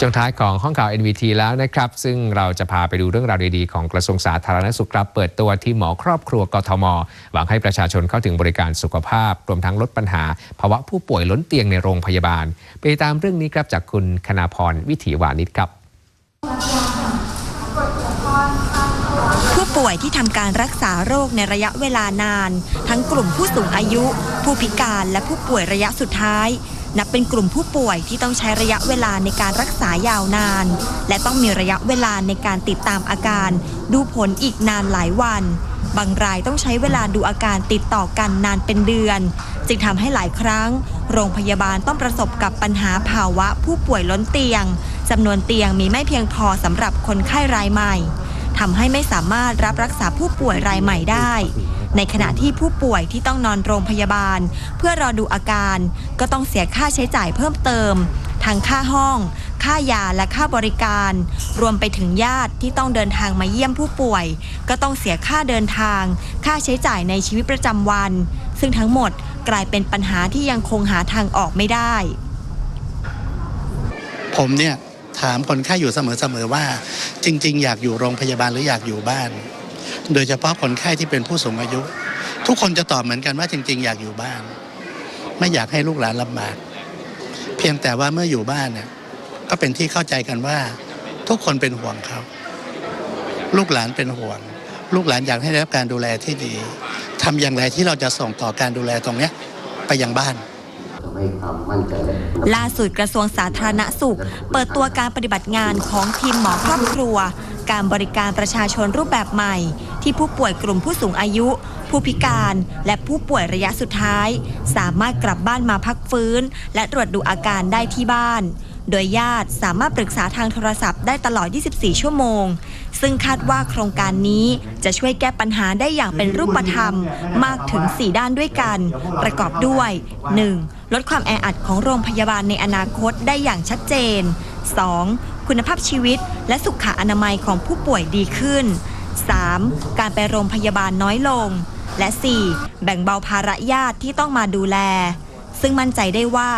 ช่วงท้ายของห้องข่าว NVT แล้วนะครับ ซึ่งเราจะพาไปดูเรื่องราวดีๆ ของกระทรวงสาธารณสุขครับ เปิดตัวที่หมอครอบครัวกทม หวังให้ประชาชนเข้าถึงบริการสุขภาพ รวมทั้งลดปัญหา ภาวะผู้ป่วยล้นเตียงในโรงพยาบาล ไปติดตามเรื่องนี้ครับจากคุณคณาพรวิถีวานิชครับผู้ป่วยที่ทำการรักษาโรคในระยะเวลานาน ทั้งกลุ่มผู้สูงอายุ ผู้พิการและผู้ป่วยระยะสุดท้าย นับเป็นกลุ่มผู้ป่วยที่ต้องใช้ระยะเวลาในการรักษายาวนาน และต้องมีระยะเวลาในการติดตามอาการ ดูผลอีกนานหลายวัน บางรายต้องใช้เวลาดูอาการติดต่อกันนานเป็นเดือน จึงทำให้หลายครั้ง โรงพยาบาลต้องประสบกับปัญหาภาวะผู้ป่วยล้นเตียงจำนวนเตียงมีไม่เพียงพอสำหรับคนไข้รายใหม่ ทำให้ไม่สามารถรับรักษาผู้ป่วยรายใหม่ได้ ในขณะที่ผู้ป่วยที่ต้องนอนโรงพยาบาล เพื่อรอดูอาการ ก็ต้องเสียค่าใช้จ่ายเพิ่มเติมทั้งค่าห้อง ค่ายาและค่าบริการ รวมไปถึงญาติที่ต้องเดินทางมาเยี่ยมผู้ป่วย ก็ต้องเสียค่าเดินทาง ค่าใช้จ่ายในชีวิตประจำวัน ซึ่งทั้งหมดกลายเป็นปัญหาที่ยังคงหาทางออกไม่ได้ ผมเนี่ย ถามคนไข้อยู่เสมอๆว่า จริง ๆ อยากอยู่โรงพยาบาลหรืออยากอยู่บ้าน โดยเฉพาะคนไข้ที่เป็นผู้สูงอายุ ทุกคนจะตอบเหมือนกันว่าจริง ๆ อยากอยู่บ้าน ไม่อยากให้ลูกหลานลำบากเพียงแต่ว่าเมื่ออยู่บ้านเนี่ยก็เป็นที่เข้าใจกันว่า ทุกคนเป็นห่วงเขาลูกหลานเป็นห่วง ลูกหลานอยากให้ได้รับการดูแลที่ดีทำอย่างไรที่เราจะส่งต่อการดูแลตรงเนี้ยไปยังบ้าน ล่าสุดกระทรวงสาธารณสุข เปิดตัวการปฏิบัติงานของทีมหมอครอบครัว การบริการประชาชนรูปแบบใหม่ ที่ผู้ป่วยกลุ่มผู้สูงอายุ ผู้พิการ และผู้ป่วยระยะสุดท้าย สามารถกลับบ้านมาพักฟื้น และตรวจดูอาการได้ที่บ้าน โดยญาติสามารถปรึกษาทางโทรศัพท์ได้ตลอด 24 ชั่วโมง ซึ่งคาดว่าโครงการนี้จะช่วยแก้ปัญหาได้อย่างเป็นรูปธรรม มากถึง 4 ด้านด้วยกัน ประกอบด้วย 1. ลดความแออัดของโรงพยาบาลในอนาคตได้อย่างชัดเจน 2. คุณภาพชีวิตและสุขอนามัยของผู้ป่วยดีขึ้น 3. การไปโรงพยาบาลน้อยลง และ 4. แบ่งเบาภาระญาติที่ต้องมาดูแล ซึ่งมั่นใจได้ว่า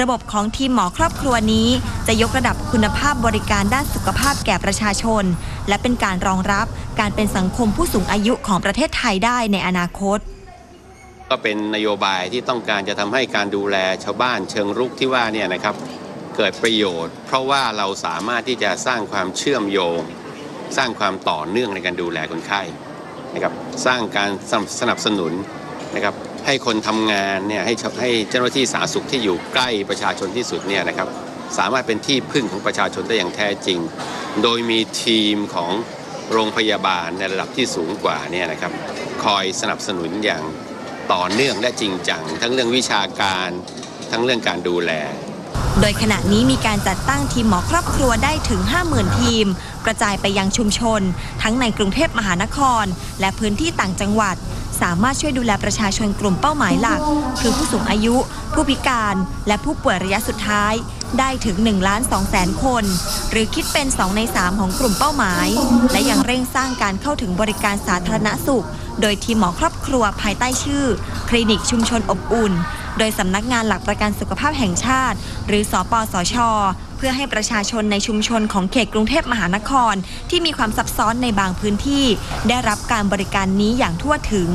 ระบบของทีมหมอครอบครัวนี้ จะยกระดับคุณภาพบริการด้านสุขภาพแก่ประชาชน และเป็นการรองรับการเป็นสังคมผู้สูงอายุของประเทศไทยได้ในอนาคต ก็เป็นนโยบายที่ต้องการจะทำให้การดูแลชาวบ้านเชิงรุกที่ว่าเนี่ยนะครับเกิดประโยชน์ เพราะว่าเราสามารถที่จะสร้างความเชื่อมโยง สร้างความต่อเนื่องในการดูแลคนไข้นะครับสร้างการสนับสนุนนะครับให้คนทำงานเนี่ยให้ให้เจ้าหน้าที่สาธารณสุขที่อยู่ใกล้ประชาชนที่สุดเนี่ยนะครับสามารถเป็นที่พึ่งของประชาชนได้อย่างแท้จริง โดยมีทีมของโรงพยาบาลในระดับที่สูงกว่าเนี่ยนะครับคอยสนับสนุนอย่าง ต่อเนื่องและจริงจัง ทั้งเรื่องวิชาการทั้งเรื่องการดูแล โดยขณะนี้มีการจัดตั้งทีมหมอครอบครัวได้ถึง 50,000 ทีม กระจายไปยังชุมชน ทั้งในกรุงเทพมหานคร และพื้นที่ต่างจังหวัด สามารถช่วยดูแลประชาชนกลุ่มเป้าหมายหลัก คือผู้สูงอายุ ผู้พิการ และผู้ป่วยระยะสุดท้าย ได้ถึง1ล้าน2แสนคน หรือคิดเป็น 2 ใน 3 ของกลุ่มเป้าหมาย และยังเร่งสร้างการเข้าถึงบริการสาธารณสุข โดยทีมหมอครอบครัวภายใต้ชื่อ คลินิกชุมชนอบอุ่น โดยสำนักงานหลักประกันสุขภาพแห่งชาติ หรือสอปสชเพื่อให้ประชาชนในชุมชนของเขตกรุงเทพมหานคร ที่มีความซับซ้อนในบางพื้นที่ ได้รับการบริการนี้อย่างทั่วถึง